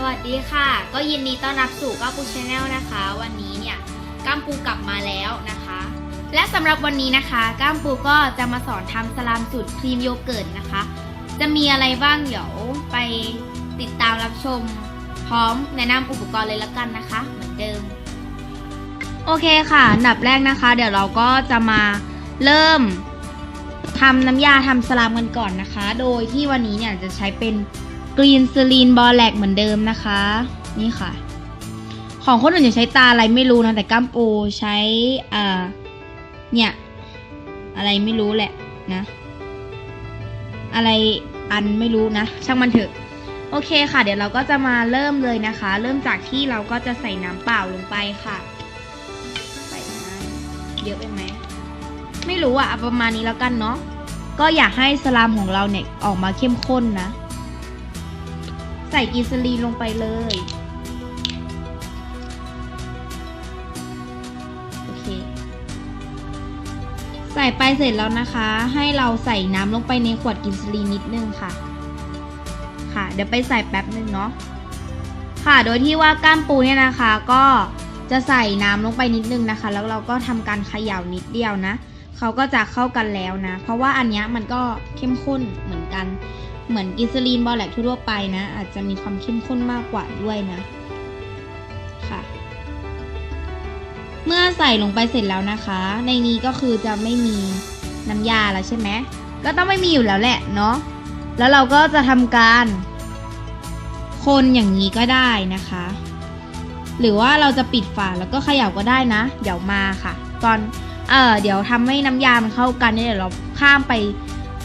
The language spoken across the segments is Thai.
สวัสดีค่ะ ก็ยินดีต้อนรับสู่ก้าปูชาแนลนะคะ วันนี้เนี่ยก้ามปูกลับมาแล้วนะคะ และสำหรับวันนี้นะคะ ก้ามปูก็จะมาสอนทำสลามสูตรครีมโยเกิร์ตนะคะ จะมีอะไรบ้างเดี๋ยวไปติดตามรับชม พร้อมแนะนำอุปกรณ์เลยละกันนะคะ เหมือนเดิม โอเคค่ะอันดับแรกนะคะ เดี๋ยวเราก็จะมาเริ่มทำน้ำยาทำสลามกันก่อนนะคะ โดยที่วันนี้เนี่ยจะใช้เป็น กรีนซ l ลีนบอลแลกเหมือนเดิมนะคะ นี่ค่ะ ของคนอื่นจะใช้ตาอะไรไม่รู้นะ แต่ก้ามปูใช้อ่าเนี่ย อะไรไม่รู้แหละนะ อะไรอันไม่รู้นะ ช่างมันเถอะ โอเคค่ะ เดี๋ยวเราก็จะมาเริ่มเลยนะคะ เริ่มจากที่เราก็จะใส่น้ำเปล่าลงไปค่ะ ใส่น้ำเยอะไปไหมไม่รู้อะเอาประมาณนี้แล้วกันเนาะก็อยากให้สลามของเราเนี่ยออกมาเข้มข้นนะ ใส่กีซลีนลงไปเลย โอเค ใส่ไปเสร็จแล้วนะคะ ให้เราใส่น้ำลงไปในขวดกินซลีนิดนึงค่ะ ค่ะ เดี๋ยวไปใส่แป๊บนึงเนาะ ค่ะ โดยที่ว่าก้ามปูเนี่ยนะคะ ก็จะใส่น้ำลงไปนิดนึงนะคะ แล้วเราก็ทำการเขย่านิดเดียวนะ เขาก็จะเข้ากันแล้วนะ เพราะว่าอันนี้มันก็เข้มข้นเหมือนกัน เหมือนกิซาลีนบอลแลกทั่วไปนะ อาจจะมีความเข้มข้นมากกว่าด้วยนะค่ะ เมื่อใส่ลงไปเสร็จแล้วนะคะ ในนี้ก็คือจะไม่มีน้ำยาแล้วใช่ไหมก็ต้องไม่มีอยู่แล้วแหละเนาะแล้วเราก็จะทำการคนอย่างนี้ก็ได้นะคะ หรือว่าเราจะปิดฝาแล้วก็เขย่าก็ได้นะ เดี๋ยวมาค่ะ ตอนเออเดี๋ยวทำให้น้ำยามันเข้ากันเนี่ยเดี๋ยวเราข้ามไป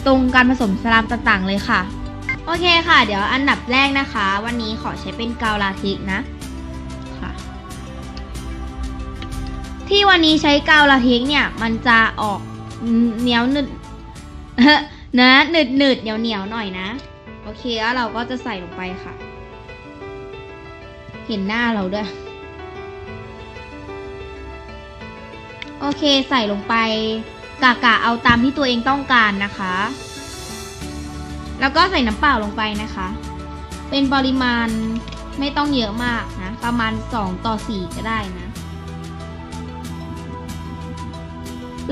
ตรงการผสมสลามต่างๆ เลยค่ะ โอเคค่ะ เดี๋ยวอันดับแรกนะคะ วันนี้ขอใช้เป็นกาวลาเทกนะค่ะ ที่วันนี้ใช้กาวลาเทกเนี่ยมันจะออกเหนียวหนึดนะหนึดหนึดเหนียวเหนียวหน่อยนะ โอเคแล้วเราก็จะใส่ลงไปค่ะ เห็นหน้าเราด้วยโอเคใส่ลงไป กะกะเอาตามที่ตัวเองต้องการนะคะ แล้วก็ใส่น้ำเปล่าลงไปนะคะ เป็นปริมาณไม่ต้องเยอะมากนะ ประมาณ 2 ต่อ 4 ก็ได้นะ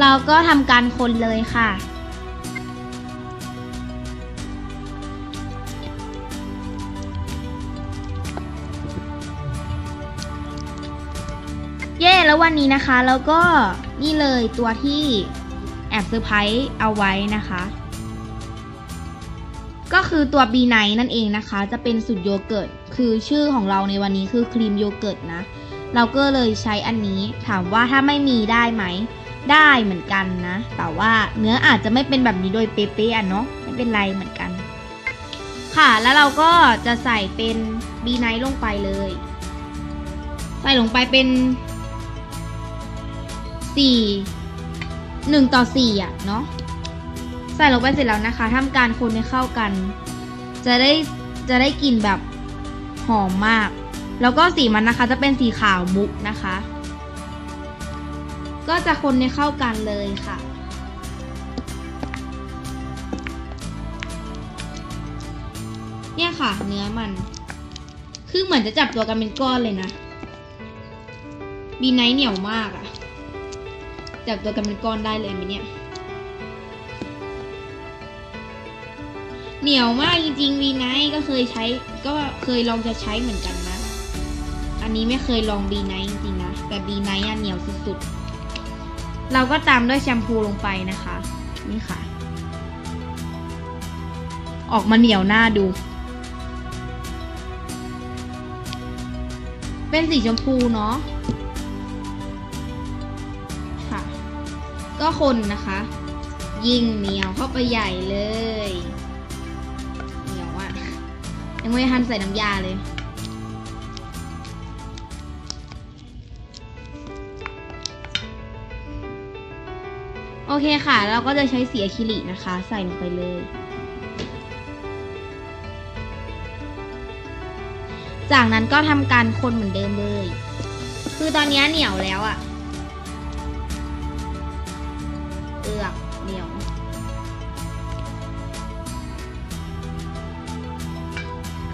เราก็ทำการคนเลยค่ะเย่แล้ววันนี้นะคะ แล้วก็นี่เลยตัวที่ แอบเซอร์ไพรส์เอาไว้นะคะ ก็คือตัวบีไนนั่นเองนะคะ จะเป็นสูตรโยเกิร์ต คือชื่อของเราในวันนี้คือครีมโยเกิร์ตนะ เราก็เลยใช้อันนี้ถามว่าถ้าไม่มีได้ไหม ได้เหมือนกันนะ แต่ว่าเนื้ออาจจะไม่เป็นแบบนี้โดยเป๊ะๆอะเนาะไม่เป็นไรเหมือนกัน ค่ะแล้วเราก็จะใส่เป็นบีไนลงไปเลย ใส่ลงไปเป็นสี่ หนึ่งต่อสี่อะ เนาะใส่ลงไปเสร็จแล้วนะคะทำการคนให้เข้ากัน จะได้จะได้กลิ่นแบบหอมมาก แล้วก็สีมันนะคะจะเป็นสีขาวมุกนะคะ ก็จะคนให้เข้ากันเลยค่ะเนี่ยค่ะ เนื้อมัน คือเหมือนจะจับตัวกันเป็นก้อนเลยนะ บีไนท์เหนียวมากอะ จับตัวกันเป็นก้อนได้เลยไหมเนี่ย เหนียวมากจริงๆวีไนท์ก็เคยใช้ ก็เคยลองจะใช้เหมือนกันนะ อันนี้ไม่เคยลองบีไนท์จริงๆนะ แต่บีไนท์อะเหนียวสุดๆ เราก็ตามด้วยแชมพูลงไปนะคะ นี่ค่ะ ออกมาเหนียวหน้าดู เป็นสีชมพูเนาะ ก็คนนะคะ ยิ่งเหนียวเข้าไปใหญ่เลยเหนียวอะยังไม่ทันใส่น้ำยาเลยโอเคค่ะ เราก็จะใช้สีอะคริลิกนะคะ ใส่ลงไปเลย จากนั้นก็ทำการคนเหมือนเดิมเลย คือตอนนี้เหนียวแล้วอะเือกเหนียว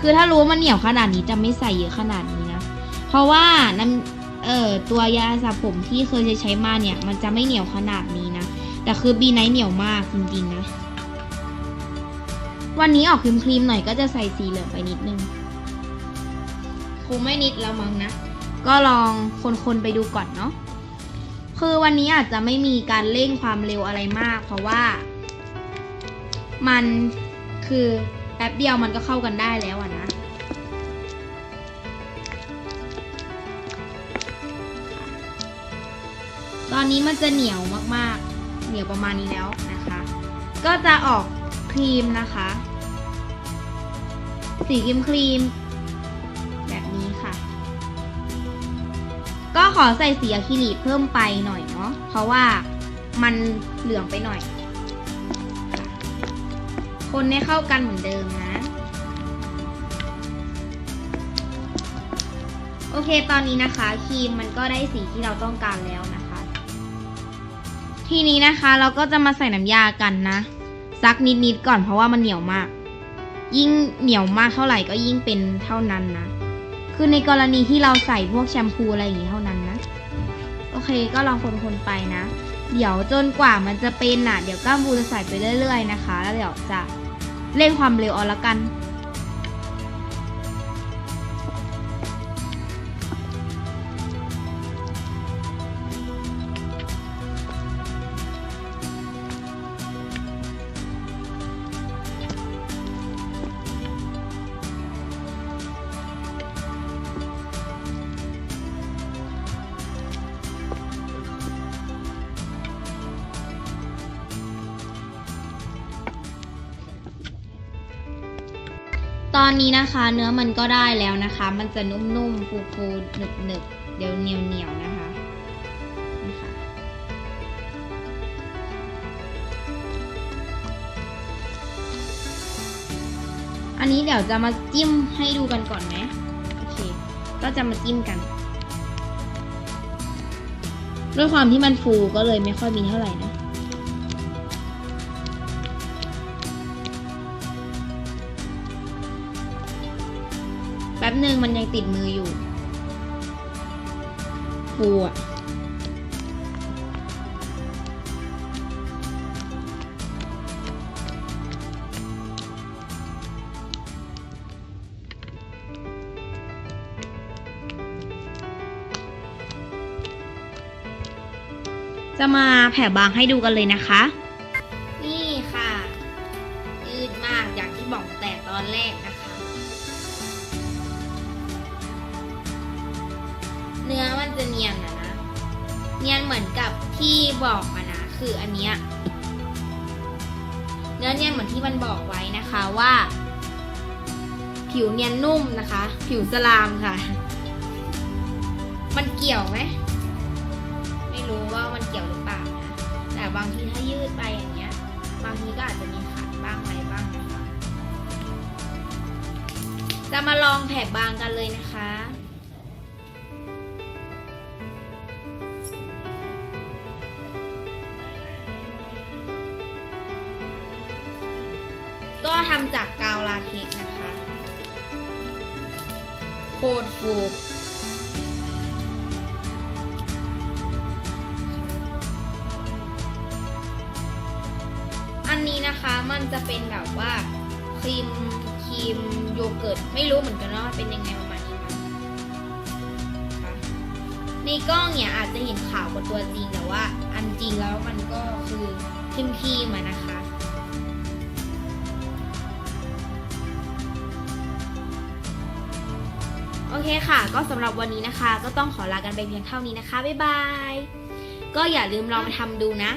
คือถ้ารู้ว่ามันเหนียวขนาดนี้จะไม่ใส่เยอะขนาดนี้นะ เพราะว่าน้ำเอ่อตัวยาสระผมที่เคยใช้มาเนี่ย มันจะไม่เหนียวขนาดนี้นะ แต่คือบีไนท์เหนียวมากจริงๆนะ วันนี้ออกครีมๆหน่อยก็จะใส่สีเหลืองไปนิดนึง คงไม่นิดแล้วมั้งนะ ก็ลองคนๆไปดูก่อนเนาะ คือวันนี้อาจจะไม่มีการเร่งความเร็วอะไรมาก เพราะว่า มันคือแป๊บเดียวมันก็เข้ากันได้แล้วอะนะ ตอนนี้มันจะเหนียวมากๆ เหนียวประมาณนี้แล้วนะคะ ก็จะออกครีมนะคะ สีครีมครีม ก็ขอใส่สีอะคริลิกเพิ่มไปหน่อยเนาะเพราะว่ามันเหลืองไปหน่อย คนให้เข้ากันเหมือนเดิมนะ โอเคตอนนี้นะคะ ครีมมันก็ได้สีที่เราต้องการแล้วนะคะ ทีนี้นะคะเราก็จะมาใส่น้ำยากันนะซักนิดๆก่อนเพราะว่ามันเหนียวมาก ยิ่งเหนียวมากเท่าไหร่ก็ยิ่งเป็นเท่านั้นนะ คือในกรณีที่เราใส่พวกแชมพูอะไรอย่างนี้เท่านั้นนะ โอเคก็ลองคนๆไปนะ เดี๋ยวจนกว่ามันจะเป็นน่ะ เดี๋ยวก้ามบูจะใส่ไปเรื่อย ๆ นะคะ แล้วเดี๋ยวจะเร่งความเร็วเอาละกัน ตอนนี้นะคะ เนื้อมันก็ได้แล้วนะคะ มันจะนุ่มๆฟูๆหนึบๆเดี๋ยวเหนียวๆนะคะนี่ค่ะอันนี้เดี๋ยวจะมาจิ้มให้ดูกันก่อนไหมโอเค ก็จะมาจิ้มกัน ด้วยความที่มันฟูก็เลยไม่ค่อยมีเท่าไหร่นะ หนึ่งมันยังติดมืออยู่ฟูอะจะมาแผ่บางให้ดูกันเลยนะคะ นี่ค่ะ ยืดมากอย่างที่บอกแต่ตอนแรกนะคะ เนื้อมันจะเนียนอะนะ เนียนเหมือนกับที่บอกอะนะ คืออันเนี้ยเนื้อเนียนเหมือนที่มันบอกไว้นะคะว่า ผิวเนียนนุ่มนะคะ ผิวสลามค่ะ มันเกี่ยวไหมไม่รู้ว่ามันเกี่ยวหรือเปล่านะแต่บางทีถ้ายืดไปอย่างเงี้ย บางทีก็อาจจะมีขัดบ้างอะไรบ้างนะคะจะมาลองแผ่บางกันเลยนะคะ ทำจากกาวลาเท็กนะคะโคตรฟูอันนี้นะคะมันจะเป็นแบบว่าครีมครีมโยเกิร์ตไม่รู้เหมือนกันว่าเป็นยังไงประมาณนี้นะในกล้องเนี่ยอาจจะเห็นขาวกว่าตัวจริงแต่ว่า อันจริงแล้วมันก็คือครีมครีมนะคะ อเคค่ะ ก็สำหรับวันนี้นะคะ ก็ต้องขอลากันไปเพียงเท่านี้นะคะ บ๊ายบาย ก็อย่าลืมลองมาทำดูนะ